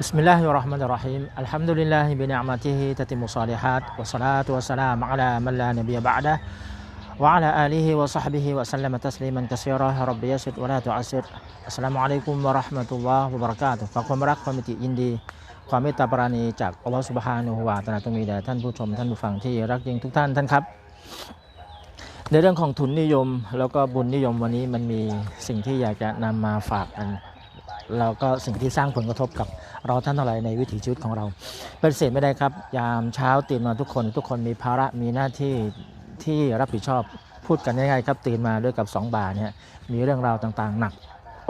بسم الله الرحمن الرحيم الحمد لله بنعمته تتم الصالحات والصلاة والسلام على من لا نبي بعده وعلى آله وصحبه وسلم تسليما كثيرا رب يسر ولا تعسر السلام عليكم ورحمة الله وبركاته ฝากความรักความมิตรยินดี ความเมตตาปราณีจากอัลลอฮฺสุบฮานุฮุวาตะอาลาจงมีแด่ท่านผู้ชมท่านผู้ฟังที่รักยิ่งทุกท่านท่านครับ ในเรื่องของทุนนิยมแล้วก็บุญนิยมวันนี้มันมีสิ่งที่อยากจะนำมาฝากกัน แล้วก็สิ่งที่สร้างผลกระทบกับเราท่านทั้งหลายในวิถีชีวิตของเราเป็นเศษไม่ได้ครับ ยามเช้าตื่นมาทุกคน ทุกคนมีภาระมีหน้าที่ที่รับผิดชอบพูดกันง่ายๆครับตื่นมาด้วยกับ 2 บาทเนี่ยมีเรื่องราวต่างๆ หนัก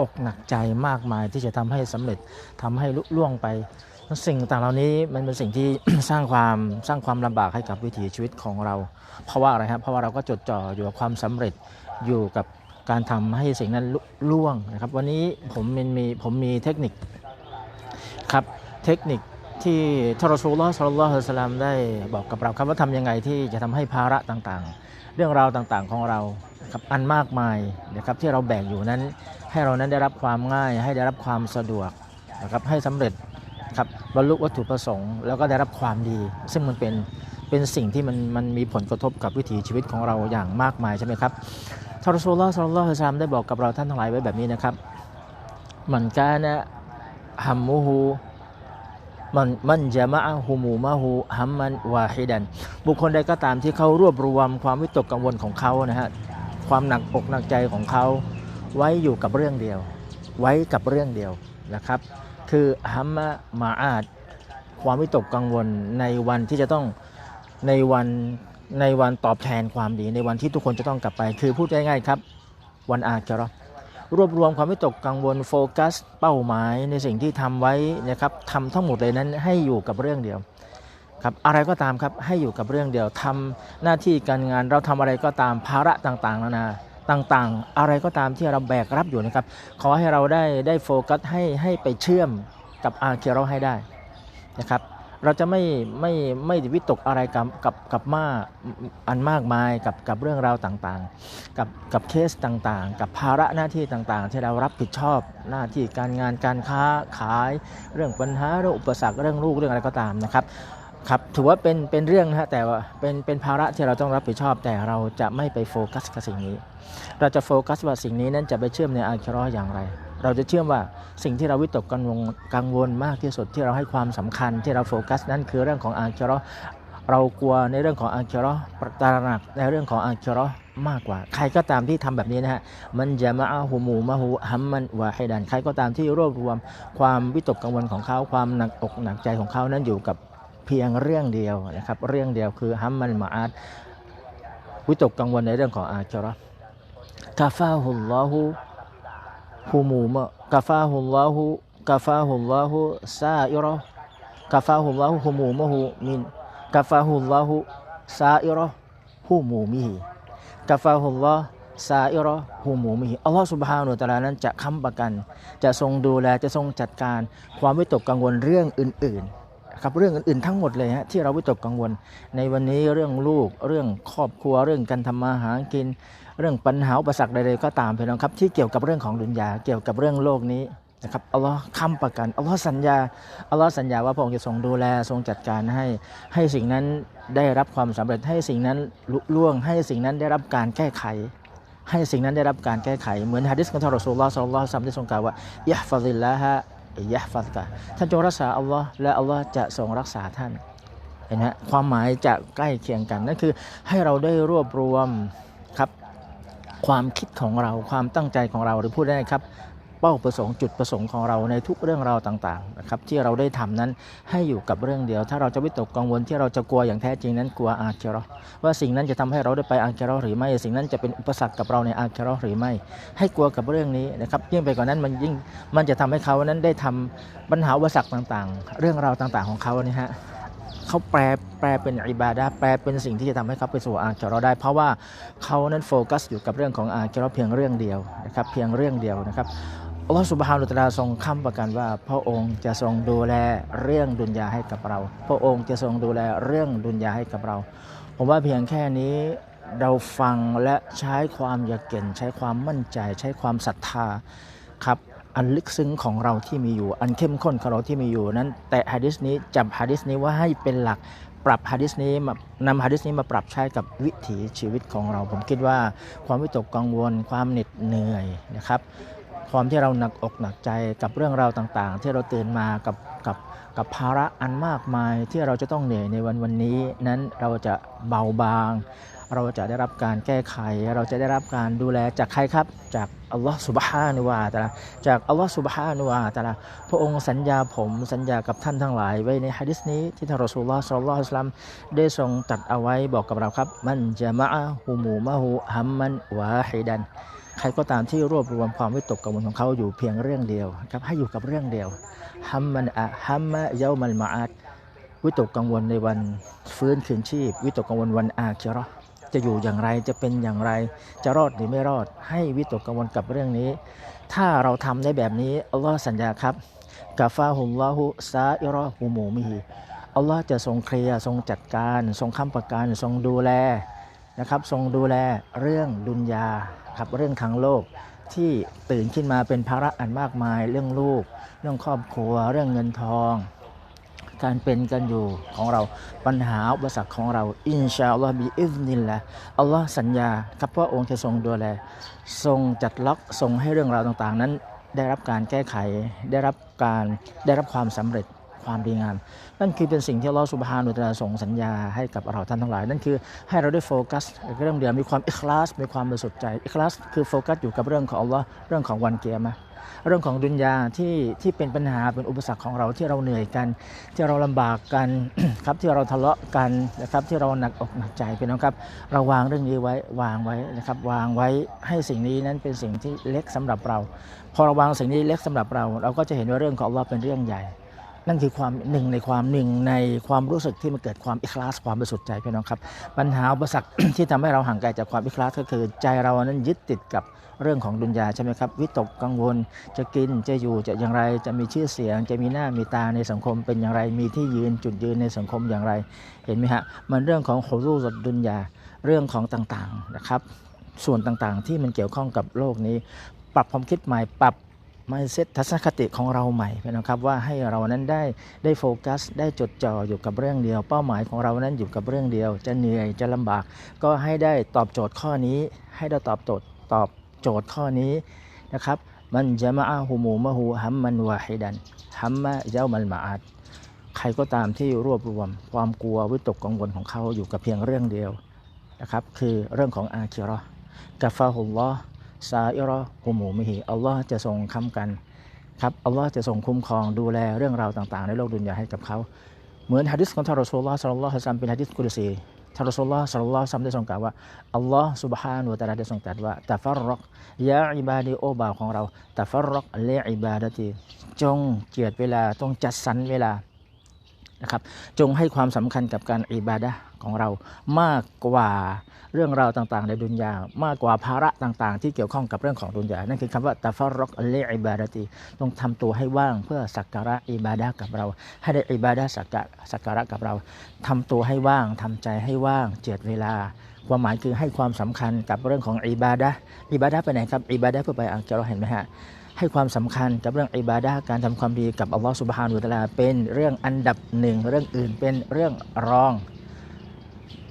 อกหนักใจมากมายที่จะทำให้สำเร็จทำให้ลุล่วงไป สิ่งต่างเหล่านี้มันเป็นสิ่งที่สร้างความสร้างความลำบากให้กับวิถีชีวิตของเรา เพราะว่าอะไรครับเพราะว่าเราก็จดจ่ออยู่กับความสำเร็จอยู่กับ การทำให้สิ่งนั้นล่วงนะครับ วันนี้ผมมีมผมมีเทคนิคครับเทคนิคที่ทารอซูลลอฮ์สัลลอฮุอะลัยฮิวะสัลลัมได้บอกกับเราครับว่าทำยังไงที่จะทำให้ภาระต่างๆ เรื่องราวต่างๆของเราครับอันมากมายนะครับที่เราแบกอยู่นั้น ให้เรานั้นได้รับความง่าย ให้ได้รับความสะดวกนะครับให้สำเร็จครับบรรลุวัตถุประสงค์ แล้วก็ได้รับความดี ซึ่งมันเป็นเป็นสิ่งที่มันมันมีผลกระทบกับวิถีชีวิตของเราอย่างมากมายใช่ไหมครับ ทารอซูลลอฮ์สัลลัลลอฮุอะลัยฮิสลลัมได้บอกกับเราท่านทั้งหลายไว้แบบนี้นะครับ มันกานะฮัมมูฮูมันมันจะมะฮูมูมะฮูฮัมมันวาฮิดัน บุคคลใดก็ตามที่เขารวบรวมความวิตกกังวลของเขานะฮะความหนักอกหนักใจของเขาไว้อยู่กับเรื่องเดียว ไว้กับเรื่องเดียวนะครับ คือฮัมมะมาอาดความวิตกกังวลในวันที่จะต้องในวัน ในวันตอบแทนความดีในวันที่ทุกคนจะต้องกลับไป คือพูดง่ายๆครับ วันอาคราะห์รวบรวมความวิตกกังวลโฟกัส เป้าหมายในสิ่งที่ทำไว้นะครับทำทั้งหมดเลยนั้นให้อยู่กับเรื่องเดียวครับอะไรก็ตามครับให้อยู่กับเรื่องเดียวทำหน้าที่การงานเราทำอะไรก็ตามภาระต่างๆนานาต่างๆ อะไรก็ตามที่เราแบกรับอยู่นะครับ ขอให้เราได้ได้โฟกัสให้ให้ไปเชื่อมกับอาเคโรให้ได้นะครับ เราจะไม่ไม่ไม่วิตกอะไรกับกับกับมากอันมากมายกับกับเรื่องราวต่างๆ กับกับเคสต่างๆ กับภาระหน้าที่ต่างๆ ที่เรารับผิดชอบหน้าที่การงานการค้าขายเรื่องปัญหาเรื่องอุปสรรคเรื่องลูกเรื่องอะไรก็ตามนะครับครับถือว่าเป็นเป็นเรื่องนะฮะแต่ว่าเป็นเป็นภาระที่เราต้องรับผิดชอบ แต่เราจะไม่ไปโฟกัสกับสิ่งนี้ เราจะโฟกัสว่าสิ่งนี้นั้นจะไปเชื่อมในอาคิราะห์อย่างไร เราจะเชื่อมว่าสิ่งที่เราวิตกกังวลกังวลมากที่สุดที่เราให้ความสำคัญที่เราโฟกัสนั้นคือเรื่องของอาคิราะเรากลัวในเรื่องของอาคิราะห์ตระหนักในเรื่องของอาคิราะมากกว่า ใครก็ตามที่ทำแบบนี้นะฮะ มันจะมาอาหูมูมาหูฮัมมันวาให้ดัน ใครก็ตามที่รวบรวมความวิตกกังวลของเขา ความหนักอกหนักใจของเขานั้นอยู่กับเพียงเรื่องเดียวนะครับ เรื่องเดียวคือฮัมมันมาอาดวิตกกังวลในเรื่องของอาคิราะห์กาฟาฮุลลอฮุ ฮูมูมะกาฟาฮุลลอฮุกาฟาฮุลลอฮุซาอิรอกาฟาฮุลลอฮุฮูมูมะฮูมินกาฟาฮุลลอฮุซาอิรอฮูมูมิฮิกาฟาฮุลลอฮ์ซาอิรอฮูมูมิฮิอัลลอฮฺสุบฮานุวะตะลานั้นจะค้ำประกัน จะทรงดูแลจะทรงจัดการความวิตกกังวลเรื่องอื่น ๆ ครับเรื่องอื่นๆทั้งหมดเลยฮะที่เราวิตกกังวล ในวันนี้เรื่องลูก เรื่องครอบครัวเรื่องการทำมาหากิน เรื่องปัญหาอุปสรรคใดๆก็ตามพี่น้องครับ ที่เกี่ยวกับเรื่องของดุนยาเกี่ยวกับเรื่องโลกนี้นะครับอัลลอฮ์ค้ำประกันอัลลอฮ์สัญญาอัลลอฮ์สัญญาว่าพระองค์จะทรงดูแลทรงจัดการให้ ให้สิ่งนั้นได้รับความสำเร็จให้สิ่งนั้นลุล่วง ให้สิ่งนั้นได้รับการแก้ไข ให้สิ่งนั้นได้รับการแก้ไข เหมือนฮะดิษของท่านรอซูลลอฮ์สัลลัลลอฮุอะลัยฮิวะซัมได้ทรงกล่าวว่ายะฮ์ฟัดิลละฮะ ยะฮ์ฟัดกะท่านจงรักษาอัลลอฮ์และอัลลอฮ์จะทรงรักษาท่านเห็นไหมความหมายจะใกล้เคียงกันนั่นคือให้เราได้รวบรวมครับ ความคิดของเราความตั้งใจของเราหรือพูดได้ครับ ป้าประสงค์จุดประสงค์ของเราในทุกเรื่องราวต่างๆนะครับที่เราได้ทำนั้นให้อยู่กับเรื่องเดียว ถ้าเราจะวิตกกังวลที่เราจะกลัวอย่างแท้จริงนั้นกลัวอาเคโรอว่าสิ่งนั้นจะทำให้เราได้ไปอาเคโรอห์หรือไม่ สิ่งนั้นจะเป็นอุปสรรคกับเราในอาเคโรอห์หรือไม่ ให้กลัวกับเรื่องนี้นะครับยิ่งไปกว่านั้นมันยิ่งมันจะทำให้เขานั้นได้ทำปัญหาอุปสรรคต่างๆ เรื่องราวต่างๆของเขาเนี่ยฮะเขาแปลแปลเป็นอิบาดะแปลเป็นสิ่งที่จะทำให้เขาไปสู่อาคิเราได้ เพราะว่าเขานั้นโฟกัสอยู่กับเรื่องของอาคิเราเพียงเรื่องเดียวนะครับเพียงเรื่องเดียวนะครับ อัลลอฮฺสุบฮานุตะอาลาทรงค้ำประกันว่า พระองค์จะทรงดูแลเรื่องดุนยาให้กับเรา พระองค์จะทรงดูแลเรื่องดุนยาให้กับเรา ผมว่าเพียงแค่นี้เราฟังและใช้ความยากเก่นใช้ความมั่นใจ ใช้ความศรัทธาครับอันลึกซึ้งของเราที่มีอยู่ อันเข้มข้นของเราที่มีอยู่นั้น แต่ฮะดิษนี้จับฮะดิษนี้ว่าให้เป็นหลักปรับฮะดิษนี้มานำฮะดิษนี้มาปรับใช้กับวิถีชีวิตของเรา ผมคิดว่าความวิตกกังวลความเหน็ดเหนื่อยนะครับ ความที่เราหนักอกหนักใจกับเรื่องราวต่างๆ ที่เราตื่นมากับกับกับภาระอันมากมายที่เราจะต้องเหนื่อยในวันวันนี้ นั้นเราจะเบาบาง เราจะได้รับการแก้ไข เราจะได้รับการดูแลจากใครครับ จากอัลลอฮฺสุบฮานุวาตะลาจากอัลลอฮฺสุบฮานุวาตะลาพระองค์สัญญาผมสัญญากับท่านทั้งหลาย ไว้ในฮะดิษนี้ที่ท่านรอสูลลอฮ์สัลลัลลอฮุอะลัมได้ทรงตัดเอาไว้บอกกับเราครับ มันจะมะฮูมูมะฮูฮัมมันวาฮิดัน ใครก็ตามที่รวบรวมความวิตกกังวลของเขาอยู่เพียงเรื่องเดียวครับให้อยู่กับเรื่องเดียวฮัมมันอะฮัมมะเยามัลมาอัดวิตกกังวลในวันฟื้นคืนชีพ วิตกกังวลวันอาคิราะห์จะอยู่อย่างไรจะเป็นอย่างไร จะรอดหรือไม่รอด ให้วิตกกังวลกับเรื่องนี้ ถ้าเราทำได้แบบนี้อัลลอฮ์สัญญาครับกาฟาฮุลลอฮุซาอิรอฮูมูมิฮิอัลลอฮ์จะทรงเคลียร์ทรงจัดการ ทรงค้ำประกันทรงดูแล นะครับทรงดูแลเรื่องดุนยาครับเรื่องทางโลกที่ตื่นขึ้นมาเป็นภาระอันมากมาย เรื่องลูก เรื่องครอบครัว เรื่องเงินทอง การเป็นกันอยู่ของเราปัญหาอุปสรรคของเรา อินชาอัลลอฮ์บิอิซนิลละอัลลอฮ์สัญญาครับว่าองค์จะทรงดูแลทรงจัดล็อกทรงให้เรื่องราวต่างๆ นั้นได้รับการแก้ไขได้รับการได้รับความสำเร็จ ความดีงาม นั่นคือเป็นสิ่งที่อัลอสุบฮานุตะอาส่งสัญญาให้กับเราท่านทั้งหลาย นั่นคือให้เราได้โฟกัสเรื่องเดียวมีความอิคลาส มีความบริสุทธิ์ใจอิคลาสคือโฟกัสอยู่กับเรื่องของอัลลอฮ์เรื่องของวันเกียรมะเรื่องของดุนยาที่ที่เป็นปัญหาเป็นอุปสรรคของเราที่เราเหนื่อยกัน ที่เราลำบากกันครับที่เราทะเลาะกันนะครับที่เราหนักอกหนักใจเป็นนะครับ เราวางเรื่องนี้ไว้วางไว้นะครับวางไว้ให้สิ่งนี้นั้นเป็นสิ่งที่เล็กสำหรับเรา พอเราวางสิ่งนี้เล็กสำหรับเรา เราก็จะเห็นว่าเรื่องของอัลลอฮ์เป็นเรื่องใหญ่ นั่นคือความหนึ่งในความหนึ่งในความรู้สึกที่มันเกิดความอิคลาสความบริสุทธิ์ใจพี่น้องครับ ปัญหาอุปสรรคที่ทำให้เราห่างไกลจากความอิคลาสก็คือใจเรานั้นยึดติดกับเรื่องของดุนยาใช่ไหมครับ วิตกกังวลจะกินจะอยู่จะอย่างไรจะมีชื่อเสียง จะมีหน้ามีตาในสังคมเป็นอย่างไรมีที่ยืนจุดยืนในสังคมอย่างไร เห็นไหมฮะมันเรื่องของโฮรูสดดุนยาเรื่องของต่างๆนะครับ ส่วนต่างๆที่มันเกี่ยวข้องกับโลกนี้ ปรับความคิดใหม่ปรับ mindset ทัศนคติของเราใหม่นะครับว่าให้เรานั้นได้ได้โฟกัส ได้จดจ่ออยู่กับเรื่องเดียว เป้าหมายของเรานั้นอยู่กับเรื่องเดียว จะเหนื่อยจะลำบาก ก็ให้ได้ตอบโจทย์ข้อนี้ ให้ได้ตอบโจทย์ตอบโจทย์ข้อนี้นะครับมันจะมาอาหูมูมะฮูฮัมมันวาฮิดันฮัมมะเจ้ามันมาอาดใครก็ตามที่รวบรวม ความกลัววิตกกังวลของเขาอยู่กับเพียงเรื่องเดียวนะครับคือเรื่องของอาคิราะห์กาฟาฮุลลอ ซาอิรอฮุมูมิฮิอัลลอฮ์จะทรงค้ำกันครับอัลลอฮ์จะทรงคุ้มครองดูแลเรื่องราวต่างๆ ในโลกดุนยาให้กับเขา เหมือนฮะดิษของทารอซูลลอฮ์สัลลัลลอฮุอะลัยฮิวะซัมเป็นฮะดิษกุดซีทารอซูลลอฮ์สัลลัลลอฮุอะลัยฮิวะซัมได้ทรงกล่าวว่าอัลลอฮ์ซุบฮานุวตะอาลาได้ทรงตรัสว่าตะฟัรรักยาอิบาดีโอบาของเราตะฟัรรักเลอิบาดะตีจงเจียดเวลาต้องจัดสรรเวลา นะครับ จงให้ความสำคัญกับการอิบาดะของเรามากกว่าเรื่องราวต่างๆ ในดุนยา มากกว่าภาระต่างๆ ที่เกี่ยวข้องกับเรื่องของดุนยา นั่นคือคำว่าตาฟารอกเลอิบาดะตีต้องทำตัวให้ว่างเพื่อสักการะอิบาดะกับเรา ให้ได้อิบาดะสักกะสักการะกับเราทำตัวให้ว่างทำใจให้ว่างเจียดเวลาความหมายคือให้ความสำคัญกับเรื่องของอิบาดะอิบาดะไปไหนครับ อิบาดะเพื่อไปอังกฤษเห็นไหมฮะ ให้ความสำคัญกับเรื่องอิบาดะการทำความดีกับอัลลอฮฺสุบฮานุวะตะลาเป็นเรื่องอันดับหนึ่งเรื่องอื่นเป็นเรื่องรอง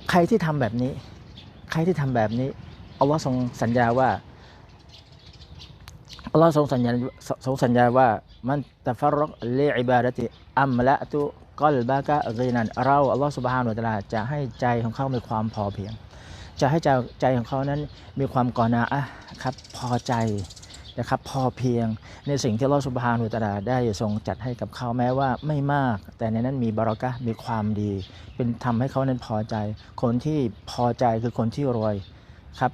ใครที่ทำแบบนี้ ใครที่ทำแบบนี้อัลลอฮ์ทรงสัญญาว่าอัลลอฮ์ทรงสัญญาทรงสัญญาว่ามันตะฟรกเลอิบาดะติอัมละตุกอลบากะกีนันเราอัลลอฮ์สุบฮานุวะตะลาจะให้ใจของเขามีความพอเพียง จะให้ใจใจของเขานั้นมีความกอนาอะครับพอใจ นะครับพอเพียงในสิ่งที่ลอสุบฮานุตลาได้ทรงจัดให้กับเขาแม้ว่าไม่มาก แต่ในนั้นมีบารอกะมีความดี เป็นทำให้เขานั้นพอใจ คนที่พอใจคือคนที่รวยครับ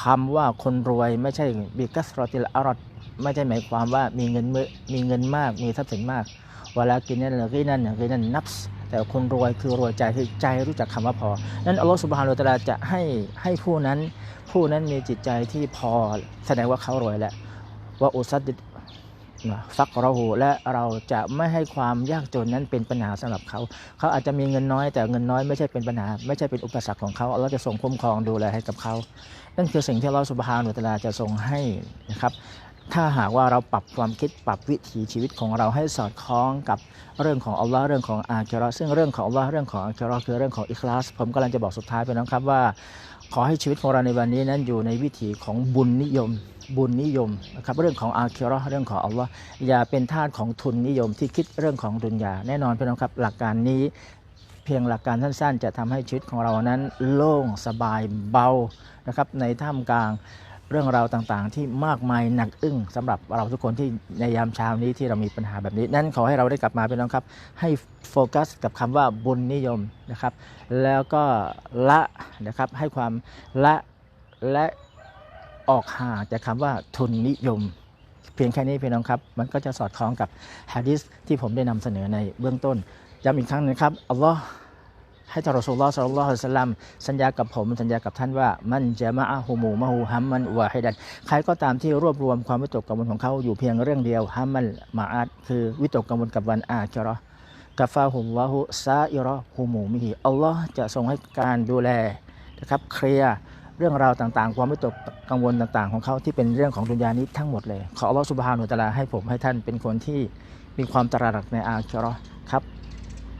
คำว่าคนรวยไม่ใช่บิกัสรอติลอรอดไม่ใช่หมายความว่ามีเงินมือมีเงินมากมีทรัพย์สินมากเวลากินนั่นหรือกินนั่นกินนั่นนับส์ แต่คนรวยคือรวยใจคือใจรู้จักคำว่าพอ นั้นอัลลอฮฺสุบฮานุตะลาจะให้ให้ผู้นั้นผู้นั้นมีจิตใจที่พอแสดงว่าเขารวยแล้วว่าอุซัดฟักเราหูและเราจะไม่ให้ความยากจนนั้นเป็นปัญหาสำหรับเขา เขาอาจจะมีเงินน้อยแต่เงินน้อยไม่ใช่เป็นปัญหา ไม่ใช่เป็นอุปสรรคของเขาเราจะส่งคุ้มครองดูแลให้กับเขา นั่นคือสิ่งที่เราสุบฮานุตะลาจะทรงให้นะครับ ถ้าหากว่าเราปรับความคิดปรับวิถีชีวิตของเราให้สอดคล้องกับเรื่องของอัลลอฮ์เรื่องของอาคิเราะห์ซึ่งเรื่องของอัลลอฮ์เรื่องของอาคิเราะห์คือเรื่องของอิคลาส ผมกำลังจะบอกสุดท้ายไปนะครับว่า ขอให้ชีวิตของเราในวันนี้นั้นอยู่ในวิถีของบุญนิยม บุญนิยมนะครับเรื่องของอาคิเราะห์เรื่องของอัลลอฮ์อย่าเป็นทาสของทุนนิยมที่คิดเรื่องของดุนยาแน่นอนพี่น้องครับหลักการนี้เพียงหลักการสั้นๆ จะทำให้ชีวิตของเรานั้นโล่งสบายเบานะครับในท่ามกลาง เรื่องราวต่างๆ ที่มากมายหนักอึ้งสำหรับเราทุกคนที่ในยามเช้านี้ที่เรามีปัญหาแบบนี้ นั้นขอให้เราได้กลับมาเป็นน้องครับ ให้โฟกัสกับคำว่าบุญนิยมนะครับ แล้วก็ละนะครับให้ความละและออกห่างจากคำว่าทุนนิยม เพียงแค่นี้พี่น้องครับ มันก็จะสอดคล้องกับฮะดิษที่ผมได้นำเสนอในเบื้องต้นย้ำอีกครั้งนึงครับอัลลอฮ์ ให้ท่านรอสูลลอฮ์สัลลัลลอฮุสลัมสัญญากับผมสัญญากับท่านว่ามันจะมาอะฮูมูมะฮูฮัมมันวะฮิดันใครก็ตามที่รวบรวมความวิตกกังวลของเขาอยู่เพียงเรื่องเดียวฮัมมันมาอาดคือวิตกกังวลกับวันอาคิราะห์กาฟาฮุลลอฮุซาอิรอฮูมูมิฮิอัลลอฮ์จะทรงให้การดูแลนะครับเคลียร์เรื่องราวต่างๆ ความวิตกกังวลต่างๆ ของเขาที่เป็นเรื่องของดุนยานี้ทั้งหมดเลย ขออัลลอฮ์สุบฮานุตะลาให้ผมให้ท่านเป็นคนที่มีความตระหนักในอาคิราะห์ครับ